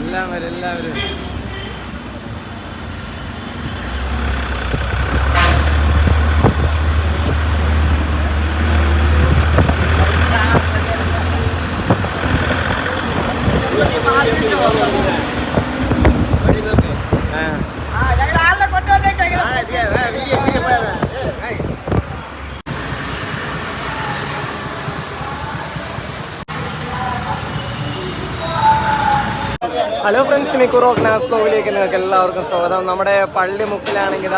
എല്ലാവരും എല്ലാവരും ആ. ഹലോ ഫ്രണ്ട്സ് മിക്കുറോ ക്ലാസ് ബ്ലോഗിലേക്ക് നിങ്ങൾക്ക് എല്ലാവർക്കും സ്വാഗതം. നമ്മുടെ പള്ളി മുക്കിലാണെങ്കിൽ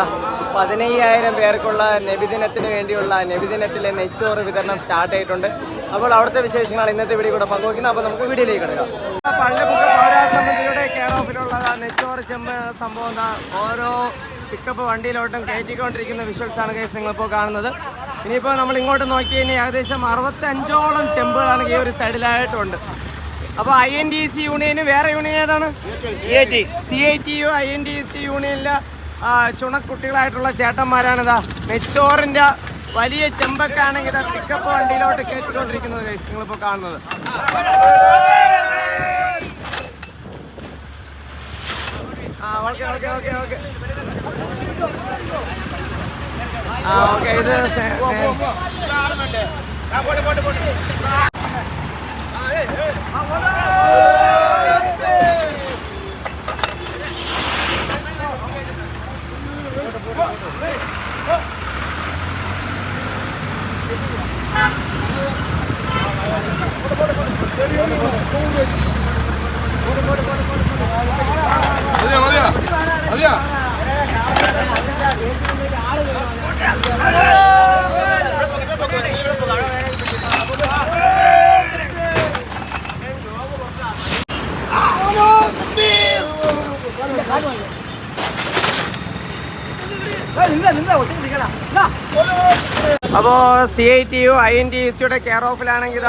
പതിനയ്യായിരം പേർക്കുള്ള നബിദിനത്തിന് വേണ്ടിയുള്ള നബിദിനത്തിലെ നെച്ചോറ് വിതരണം സ്റ്റാർട്ട് ആയിട്ടുണ്ട്. അപ്പോൾ അവിടുത്തെ വിശേഷങ്ങൾ ഇന്നത്തെ വീഡിയോ കൂടെ പങ്കുവയ്ക്കുന്നത് അപ്പോൾ നമുക്ക് വീഡിയോയിലേക്ക് കിടക്കാം. പള്ളിമുക്ക് പൗരാസമിതിയുടെ കെയർ ഓഫിലുള്ള നെച്ചോറ് ചെമ്പ് സംഭവം ഓരോ പിക്കപ്പ് വണ്ടിയിലോട്ടും കയറ്റിക്കൊണ്ടിരിക്കുന്ന വിഷ്വൽസ് ആണ് കേസ് നിങ്ങളിപ്പോൾ കാണുന്നത്. ഇനിയിപ്പോൾ നമ്മൾ ഇങ്ങോട്ട് നോക്കി കഴിഞ്ഞാൽ ഏകദേശം അറുപത്തഞ്ചോളം ചെമ്പുകളാണ് ഈ ഒരു സൈഡിലായിട്ടുണ്ട് അപ്പോൾ ഐ എൻ ഡി സി യൂണിയന് വേറെ യൂണിയൻ ഏതാണ്? C I T U I N D C യൂണിയനിലെ ചുണക്കുട്ടികളായിട്ടുള്ള ചേട്ടന്മാരാണിതാ. മെച്ചോറിന്റെ വലിയ ചെമ്പക്കാണെങ്കിൽ പിക്കപ്പ് വണ്ടിയിലോട്ട് കയറ്റിക്കൊണ്ടിരിക്കുന്നത് നിങ്ങളിപ്പോൾ കാണുന്നത്. ആ ഓക്കെ ഓക്കെ ഓക്കെ ഓക്കെ ആ ഓക്കെ ഇത് 아니야 아니야 아니야 അപ്പോൾ C I T U I N T സിയുടെ കെയർ ഓഫിലാണെങ്കിൽ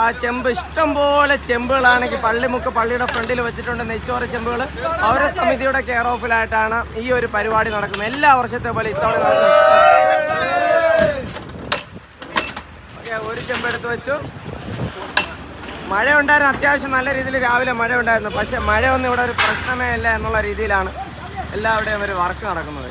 ആ ചെമ്പ് ഇഷ്ടം പോലെ ചെമ്പുകളാണെങ്കിൽ പള്ളിമുക്ക് പള്ളിയുടെ ഫ്രണ്ടിൽ വെച്ചിട്ടുണ്ട് നെച്ചോറ് ചെമ്പുകൾ പൗരസമിതിയുടെ കെയർ ഓഫിലായിട്ടാണ് ഈ ഒരു പരിപാടി നടക്കുന്നത്. എല്ലാ വർഷത്തെ പോലെ ഇത്തവണ ഒരു ചെമ്പ് എടുത്ത് വെച്ചു. മഴ ഉണ്ടായിരുന്നു അത്യാവശ്യം നല്ല രീതിയിൽ രാവിലെ മഴ ഉണ്ടായിരുന്നു പക്ഷെ മഴ ഒന്നും ഇവിടെ ഒരു പ്രശ്നമേ അല്ല എന്നുള്ള രീതിയിലാണ് എല്ലാവരുടെയും ഒരു വർക്ക് നടക്കുന്നത്.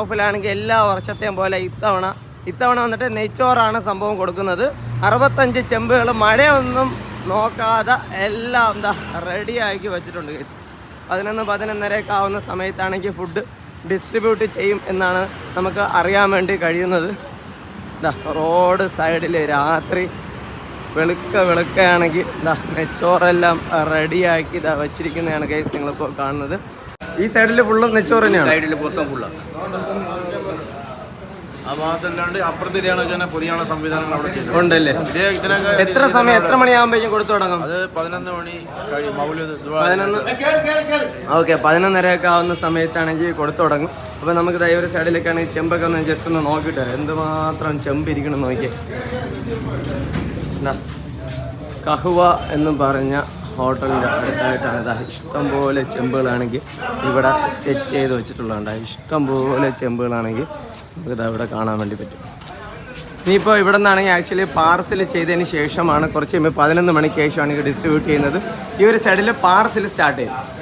ഓഫിലാണെങ്കിൽ എല്ലാ വർഷത്തെയും പോലെ ഇത്തവണ ഇത്തവണ വന്നിട്ട് നെയ്ച്ചോറാണ് സംഭവം കൊടുക്കുന്നത്. അറുപത്തഞ്ച് ചെമ്പുകൾ മഴയൊന്നും നോക്കാതെ എല്ലാം എന്താ റെഡിയാക്കി വെച്ചിട്ടുണ്ട് കേസ് പതിനൊന്ന് പതിനൊന്നരയൊക്കെ ആവുന്ന സമയത്താണെങ്കിൽ ഫുഡ് ഡിസ്ട്രിബ്യൂട്ട് ചെയ്യും എന്നാണ് നമുക്ക് അറിയാൻ വേണ്ടി കഴിയുന്നത്. ഇതാ റോഡ് സൈഡിൽ രാത്രി വെളുക്ക വെളുക്കയാണെങ്കിൽ ഇതാ നെച്ചോറെല്ലാം റെഡിയാക്കി ഇതാ വെച്ചിരിക്കുന്നതാണ് കേസ് നിങ്ങളിപ്പോൾ കാണുന്നത്. ഈ സൈഡിൽ ഫുള്ള് നെച്ചോറ് തന്നെയാണ്. സൈഡിൽ മൊത്തം ഫുള്ള് ആ. ഭാഗത്തല്ലാണ്ട് പൊതിയാണ സംവിധാനങ്ങൾ അവിടെ ഉണ്ടല്ലേ? ഇതേ ഇതിനൊക്കെ എത്ര സമയം എത്ര മണിയാകുമ്പോഴേക്കും കൊടുത്തു തുടങ്ങും? അത് പതിനൊന്ന് മണി കഴിയും. മൗലൂദ് പതിനൊന്ന് ഓക്കെ പതിനൊന്നരയൊക്കെ ആവുന്ന സമയത്താണെങ്കിൽ കൊടുത്തു തുടങ്ങും. അപ്പോൾ നമുക്ക് ദൈവ ഒരു സൈഡിലേക്കാണെങ്കിൽ ചെമ്പൊക്കെ ഒന്ന് ജസ്റ്റ് ഒന്ന് നോക്കിയിട്ട് വരാം. എന്തുമാത്രം ചെമ്പ് ഇരിക്കണം നോക്കിയേ. എന്താ കഹുവ എന്ന് പറഞ്ഞ ഹോട്ടലിന്റെ അടുത്തായിട്ടാണ് ഇതാ ഇഷ്ടംപോലെ ചെമ്പുകളാണെങ്കിൽ ഇവിടെ സെറ്റ് ചെയ്ത് വെച്ചിട്ടുള്ളതുണ്ട് ഇഷ്ടംപോലെ ചെമ്പുകളാണെങ്കിൽ നമുക്കിത് ഇവിടെ കാണാൻ വേണ്ടി പറ്റും. ഇനിയിപ്പോൾ ഇവിടെ നിന്നാണെങ്കിൽ ആക്ച്വലി പാർസൽ ചെയ്തതിന് ശേഷമാണ് കുറച്ച് കഴിയുമ്പോൾ പതിനൊന്ന് മണിക്ക് ശേഷമാണ് ഇത് ഡിസ്ട്രിബ്യൂട്ട് ചെയ്യുന്നത്. ഈ ഒരു സൈഡിൽ പാർസൽ സ്റ്റാർട്ട് ചെയ്യും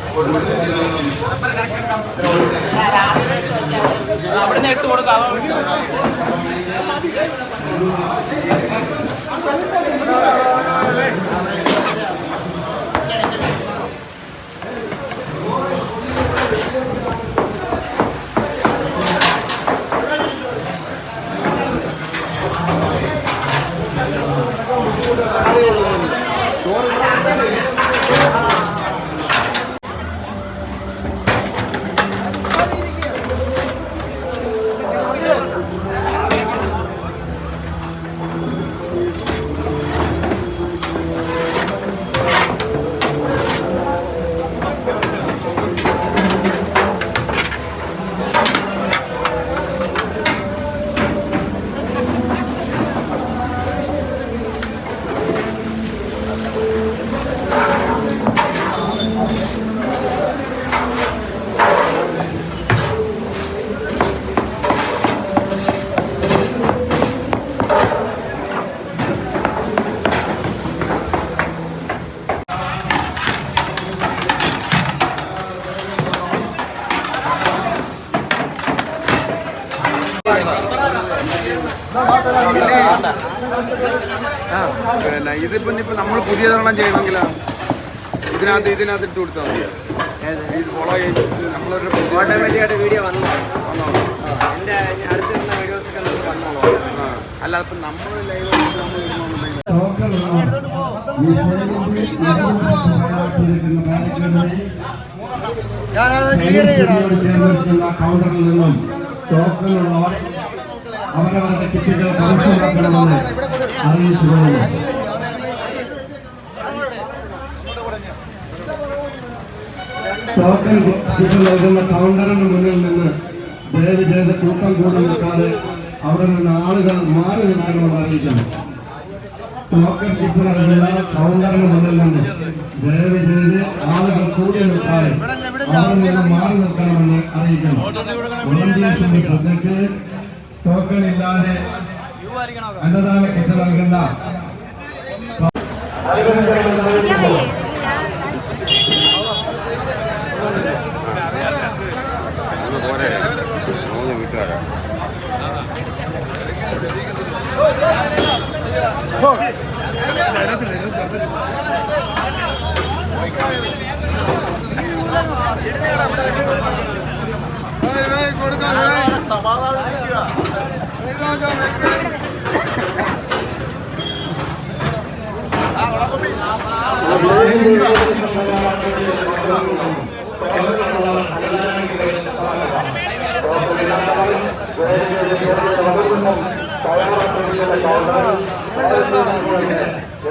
അവിടുന്ന് എടുത്തു കൊടുക്കാം പിന്നെ ഇതിപ്പോ നമ്മൾ പുതിയ തരണം ചെയ്യണമെങ്കിൽ ഇതിനകത്ത് ഇതിനകത്ത് ഇട്ട് കൊടുത്താൽ മതിയോ ഇത് ഫോളോ ചെയ്ത് നമ്മളൊരു പുതിയ- ഓട്ടോമാറ്റിക്കായിട്ട് വീഡിയോ വന്നു എന്റെ അടുത്തിരുന്ന വീഡിയോസ് ഒക്കെ നമുക്ക് വന്നോളൂ ആ. അല്ല നമ്മൾ ലൈവ് ഞാനത് ക്ലിയർ ചെയ്യണം കൗണ്ടറിൽ നിന്നും ടോക്കണുള്ളവർ അവരവരുടെ ടിക്കറ്റുകൾ പരിശോധിക്കണമെന്ന് അറിയിച്ചുകൊള്ളുന്നു ടോക്കൺ ടിക്കറ്റ് നൽകുന്ന കൗണ്ടറിന് മുന്നിൽ നിന്ന് ദയവ് ചെയ്ത് കൂട്ടം കൂടി നിൽക്കാതെ അവിടെ നിന്ന് ആളുകൾ മാറി നിൽക്കണമെന്ന് അറിയിക്കുന്നു. ടോക്കൺ ടിക്കറ്റ് നൽകുന്ന കൗണ്ടറിന് മുന്നിൽ നിന്ന് ദയവ് ചെയ്ത് ആളുകൾ കൂടി നിൽക്കാതെ അവിടെ നിന്ന് മാറി നിൽക്കണമെന്ന് അറിയിക്കുന്നു. ശ്രദ്ധയ്ക്ക് ടോക്കൺ ഇല്ലാതെ അന്നദാന കിറ്റ് നൽകുന്ന ഇരിക്കാൻ വയ്യേ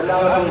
എല്ലാവരും